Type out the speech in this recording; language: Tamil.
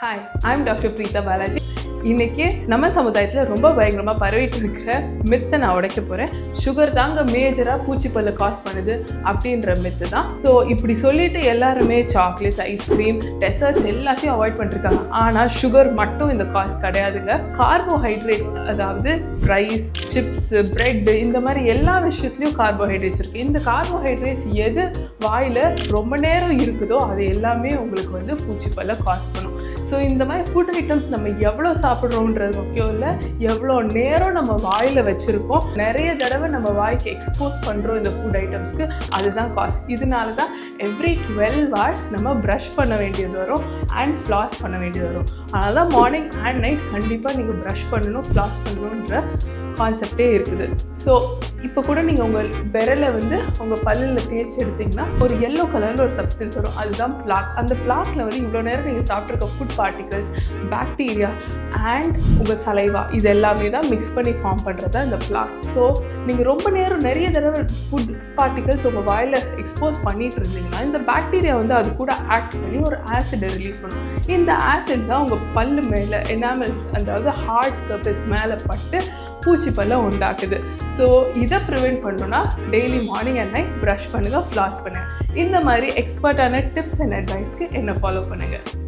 Hi, I'm Dr. Preeta Balaji. இன்னைக்கு நம்ம சமுதாயத்தில் ரொம்ப பயங்கரமாக பரவிட்டு இருக்கிற மித்தை நான் உடைக்க போகிறேன் சுகர் தாங்க மேஜராக பூச்சிப்பல்ல காஸ் பண்ணுது அப்படின்ற மித்து தான். ஸோ இப்படி சொல்லிட்டு எல்லாருமே சாக்லேட்ஸ் ஐஸ்கிரீம் டெசர்ட்ஸ் எல்லாத்தையும் அவாய்ட் பண்ணிருக்காங்க. ஆனால் சுகர் மட்டும் இந்த காஸ் கிடையாதுங்க. கார்போஹைட்ரேட்ஸ் அதாவது ரைஸ் சிப்ஸ் பிரெட் இந்த மாதிரி எல்லா விஷயத்துலையும் கார்போஹைட்ரேட்ஸ் இருக்குது இந்த கார்போஹைட்ரேட்ஸ் எது வாயில் ரொம்ப நேரம் இருக்குதோ அது எல்லாமே உங்களுக்கு வந்து பூச்சிப்பல்ல காஸ் பண்ணும். ஸோ இந்த மாதிரி ஃபுட் ஐட்டம்ஸ் நம்ம எவ்வளோ சாப்பிட்றோன்றது முக்கியம் இல்லை. எவ்வளோ நேரம் நம்ம வாயில் வச்சுருக்கோம். நிறைய தடவை நம்ம வாய்க்கு எக்ஸ்போஸ் பண்ணுறோம் இந்த ஃபுட் ஐட்டம்ஸ்க்கு அதுதான் காஸ் இதனால தான் எவ்ரி டுவெல் ஹவர்ஸ் நம்ம ப்ரஷ் பண்ண வேண்டியது வரும் அண்ட் ஃப்ளாஸ் பண்ண வேண்டியது வரும். அதனால தான் மார்னிங் அண்ட் நைட் கண்டிப்பாக நீங்கள் ப்ரஷ் பண்ணணும் ஃப்ளாஸ் பண்ணணுன்ற கான்செப்டே இருக்குது. ஸோ இப்போ கூட நீங்கள் உங்கள் விரலை வந்து உங்கள் பல்லில் தேய்ச்சி எடுத்தீங்கன்னா ஒரு எல்லோ கலரில் ஒரு சப்ஸ்டன்ஸ் வரும். அதுதான் பிளாக் அந்த பிளாக்ல வந்து இவ்வளோ நேரம் நீங்கள் சாப்பிட்ருக்க ஃபுட் பார்ட்டிகல்ஸ் பாக்டீரியா அண்ட் உங்கள் சலைவா இது எல்லாமே தான் மிக்ஸ் பண்ணி ஃபார்ம் பண்ணுறது அந்த இந்த பிளாக் ஸோ நீங்கள் ரொம்ப நேரம் நிறைய தடவை ஃபுட் பார்ட்டிகல்ஸ் உங்கள் வாயில் எக்ஸ்போஸ் பண்ணிட்டு இருந்தீங்கன்னா இந்த பாக்டீரியா வந்து அது கூட ஆக்ட் பண்ணி ஒரு ஆசிடை ரிலீஸ் பண்ணும். இந்த ஆசிட் தான் உங்கள் பல்லு மேலே எனாமல்ஸ் அதாவது ஹார்ட் சர்ஃபேஸ் மேலே பட்டு பூச்சி பல்ல உண்டாக்குது. ஸோ இதை ப்ரிவெண்ட் பண்ணணும்னா daily morning and night brush பண்ணுங்கள் ஃப்ளாஸ் பண்ணுங்கள் இந்த மாதிரி எக்ஸ்பர்ட்டான டிப்ஸ் அண்ட் அட்வைஸ்க்கு என்ன ஃபாலோ பண்ணுங்கள்